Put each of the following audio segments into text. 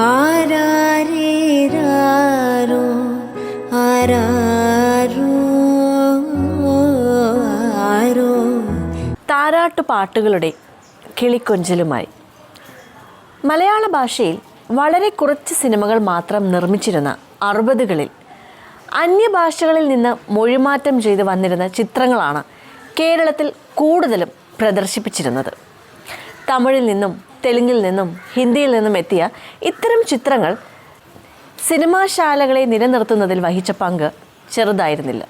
ആരാരോ ആരോ. താരാട്ടു പാട്ടുകളുടെ കിളിക്കൊഞ്ചലുമായി. മലയാള ഭാഷയിൽ വളരെ കുറച്ച് സിനിമകൾ മാത്രം നിർമ്മിച്ചിരുന്ന അറുപതുകളിൽ അന്യഭാഷകളിൽ നിന്ന് മൊഴിമാറ്റം ചെയ്ത് വന്നിരുന്ന ചിത്രങ്ങളാണ് കേരളത്തിൽ കൂടുതലും പ്രദർശിപ്പിച്ചിരുന്നത്. തമിഴിൽ നിന്നും തെലുങ്കിൽ നിന്നും ഹിന്ദിയിൽ നിന്നും എത്തിയ ഇത്തരം ചിത്രങ്ങൾ സിനിമാശാലകളെ നിലനിർത്തുന്നതിൽ വഹിച്ച പങ്ക് ചെറുതായിരുന്നില്ല.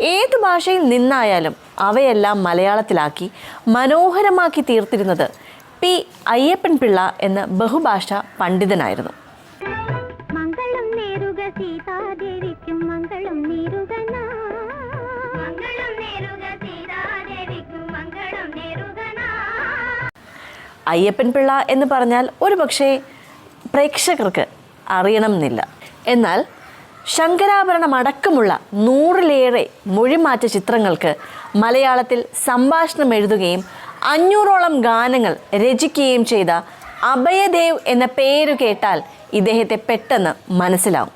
ഏത് ഭാഷയിൽ നിന്നായാലും അവയെല്ലാം മലയാളത്തിലാക്കി മനോഹരമാക്കി തീർത്തിരുന്നത് പി അയ്യപ്പൻ പിള്ള എന്ന ബഹുഭാഷ പണ്ഡിതനായിരുന്നു. അയ്യപ്പൻ പിള്ള എന്ന് പറഞ്ഞാൽ ഒരു പക്ഷേ പ്രേക്ഷകർക്ക് അറിയണം എന്നില്ല എന്നാൽ ശങ്കരാഭരണം അടക്കമുള്ള നൂറിലേറെ മൊഴിമാറ്റ ചിത്രങ്ങൾക്ക് മലയാളത്തിൽ സംഭാഷണം എഴുതുകയും അഞ്ഞൂറോളം ഗാനങ്ങൾ രചിക്കുകയും ചെയ്ത അഭയദേവ് എന്ന പേര് കേട്ടാൽ ഇദ്ദേഹത്തെ പെട്ടെന്ന് മനസ്സിലാവും.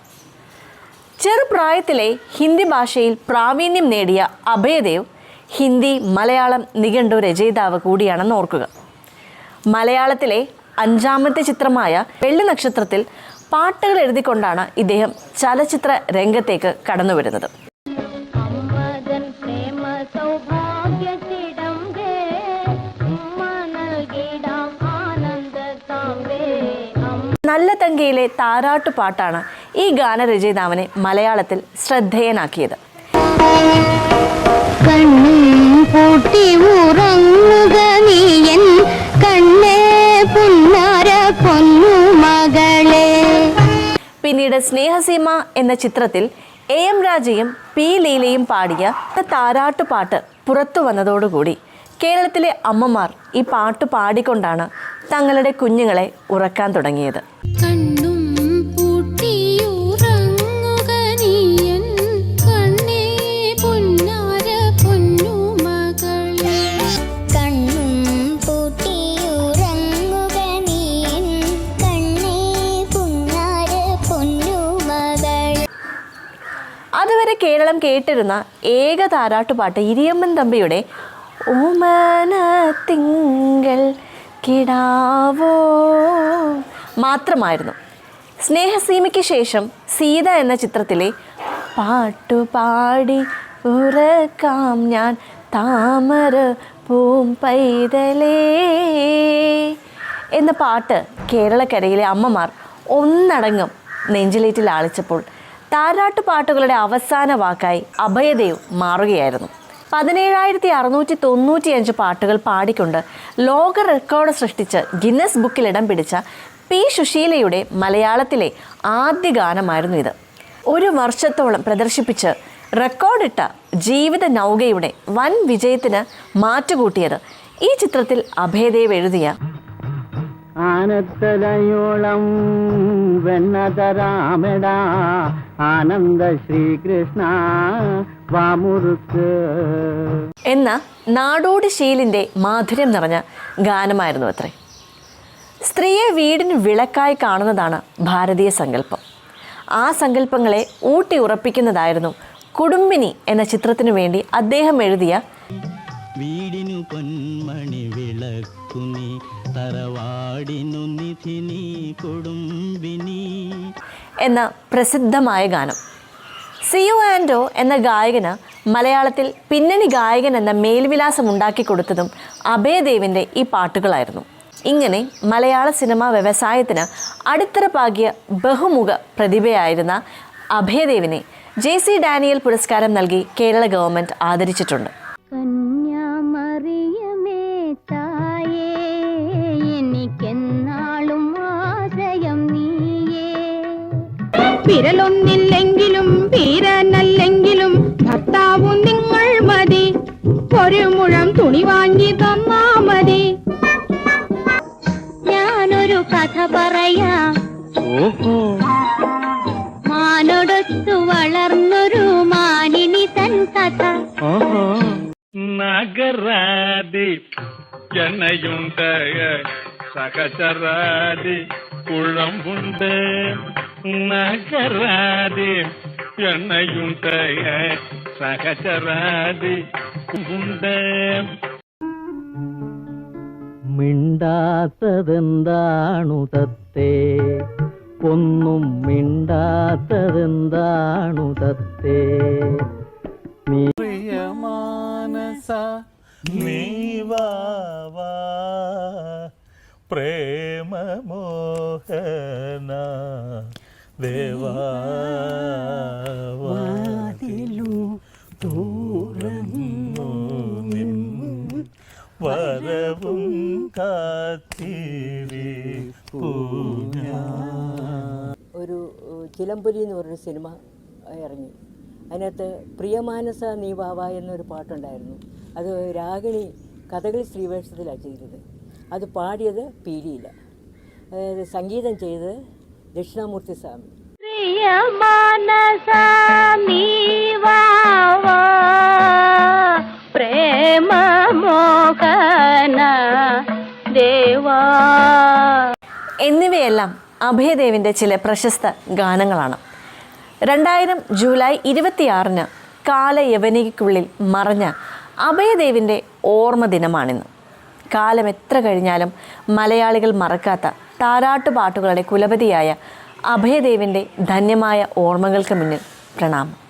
ചെറുപ്രായത്തിലെ ഹിന്ദി ഭാഷയിൽ പ്രാവീണ്യം നേടിയ അഭയദേവ് ഹിന്ദി മലയാളം നിഘണ്ടു രചയിതാവ് കൂടിയാണെന്ന് ഓർക്കുക. മലയാളത്തിലെ അഞ്ചാമത്തെ ചിത്രമായ വെള്ളി നക്ഷത്രത്തിൽ പാട്ടുകൾ എഴുതിക്കൊണ്ടാണ് ഇദ്ദേഹം ചലച്ചിത്ര രംഗത്തേക്ക് കടന്നു വരുന്നത്. നല്ല തങ്കയിലെ താരാട്ടു പാട്ടാണ് ഈ ഗാനരചയിതാവിനെ മലയാളത്തിൽ ശ്രദ്ധേയനാക്കിയത്. കണ്ണും പൂട്ടി പിന്നീട് സ്നേഹസീമ എന്ന ചിത്രത്തിൽ എ എം രാജയും പി ലീലയും പാടിയ താരാട്ടു പാട്ട് പുറത്തു വന്നതോടുകൂടി കേരളത്തിലെ അമ്മമാർ ഈ പാട്ട് പാടിക്കൊണ്ടാണ് തങ്ങളുടെ കുഞ്ഞുങ്ങളെ ഉറക്കാൻ തുടങ്ങിയത്. അതുവരെ കേരളം കേട്ടിരുന്ന ഏക താരാട്ടുപാട്ട് ഇരിയമ്മൻ തമ്പിയുടെ ഓമന തിങ്കൾ കിടാവോ മാത്രമായിരുന്നു. സ്നേഹസീമയ്ക്ക് ശേഷം സീത എന്ന ചിത്രത്തിലെ പാട്ടുപാടി ഉറക്കാം ഞാൻ താമര പൂം പൈതലേ എന്ന പാട്ട് കേരളക്കരയിലെ അമ്മമാർ ഒന്നടങ്ങും നെഞ്ചിലേറ്റിൽ ആളിച്ചപ്പോൾ താരാട്ടു പാട്ടുകളുടെ അവസാന വാക്കായി അഭയദേവ് മാറുകയായിരുന്നു. പതിനേഴായിരത്തി അറുന്നൂറ്റി തൊണ്ണൂറ്റിയഞ്ച് പാട്ടുകൾ പാടിക്കൊണ്ട് ലോക റെക്കോർഡ് സൃഷ്ടിച്ച് ഗിന്നസ് ബുക്കിൽ ഇടം പിടിച്ച പി സുശീലയുടെ മലയാളത്തിലെ ആദ്യ ഗാനമായിരുന്നു ഇത്. ഒരു വർഷത്തോളം പ്രദർശിപ്പിച്ച് റെക്കോർഡിട്ട ജീവിത നൗകയുടെ വൻ വിജയത്തിന് മാറ്റുകൂട്ടിയത് ഈ ചിത്രത്തിൽ അഭയദേവ് എഴുതിയ ആനത്തലയോളം വെണ്ണതരാമടാ. ആനന്ദ ശ്രീകൃഷ്ണ വാമുറുക്ക് എന്ന നാടോടി ശീലിന്റെ മാധുര്യം നിറഞ്ഞ ഗാനമായിരുന്നു അത്രേ. സ്ത്രീയെ വീടിന് വിളക്കായി കാണുന്നതാണ് ഭാരതീയ സങ്കല്പം. ആ സങ്കല്പങ്ങളെ ഊട്ടി ഉറപ്പിക്കുന്നതായിരുന്നു കുടുംബിനി എന്ന ചിത്രത്തിനു വേണ്ടി അദ്ദേഹം എഴുതിയ വീടിനു പൊന്മണി വിളക്കുനി തറവാടിനു നിധിനി കുടുംബിനി എന്ന പ്രസിദ്ധമായ ഗാനം. സിയു ആൻഡോ എന്ന ഗായകന് മലയാളത്തിൽ പിന്നണി ഗായകൻ എന്ന മേൽവിലാസം ഉണ്ടാക്കി കൊടുത്തതും അഭയദേവിന്റെ ഈ പാട്ടുകളായിരുന്നു. ഇങ്ങനെ മലയാള സിനിമാ വ്യവസായത്തിന് അടിത്തറ പാകിയ ബഹുമുഖ പ്രതിഭയായിരുന്ന അഭയദേവിനെ ജെ സി ഡാനിയൽ പുരസ്കാരം നൽകി കേരള ഗവൺമെന്റ് ആദരിച്ചിട്ടുണ്ട്. കന്യാമറിയമേ തായേ എനിക്കെന്നാളും വിരലൊന്നില്ലെങ്കിലും വീരനല്ലെങ്കിലും ഭർത്താവു നിങ്ങൾ മതി. ഒരു മുഴം തുണി വാങ്ങി തന്നാ മതി. ഞാനൊരു കഥ പറയാം. മാനൊടൊത്തു വളർന്നൊരു മാനിനി തൻ കഥ. ഓഹോ. നഗരാതി ചെന്നയുണ്ട. സഹചരാതി കുഴമ്പുണ്ട് നഗരാതി എണ്ണയുണ്ട് സഹചരാതി. ഉണ്ട്. മിണ്ടാത്തതെന്താണു തത്തേ ഒന്നും മിണ്ടാത്തതെന്താണു തത്തേ പ്രിയമാനസ നീവാവാ പ്രേമമോഹന. ദേവാ തുറന്നു നിൻ വരവും കാത്തിരി ഒരു ചിലമ്പുരി എന്ന് പറഞ്ഞൊരു സിനിമ ഇറങ്ങി. അതിനകത്ത് പ്രിയമാനസ നീ വാവ എന്നൊരു പാട്ടുണ്ടായിരുന്നു. അത് രാഗിണി കഥകളി ശ്രീവേഷത്തിലാണ് ചെയ്തത് അത് പാടിയത് പീലിയില്ല സംഗീതം ചെയ്തത് ദക്ഷിണാമൂർത്തി സ്വാമി പ്രിയ മാനസ നീവാവോ പ്രേമ മോഹന ദേവാ. എന്നിവയെല്ലാം അഭയദേവിന്റെ ചില പ്രശസ്ത ഗാനങ്ങളാണ്. രണ്ടായിരം ജൂലൈ ഇരുപത്തിയാറിന് കാലയവനികയ്ക്കുള്ളിൽ മറഞ്ഞ അഭയദേവിന്റെ ഓർമ്മ ദിനമാണിന്ന് കാലം എത്ര കഴിഞ്ഞാലും മലയാളികൾ മറക്കാത്ത താരാട്ടുപാട്ടുകളുടെ കുലപതിയായ അഭയദേവിന്റെ ധന്യമായ ഓർമ്മകൾക്ക് മുന്നിൽ പ്രണാമം.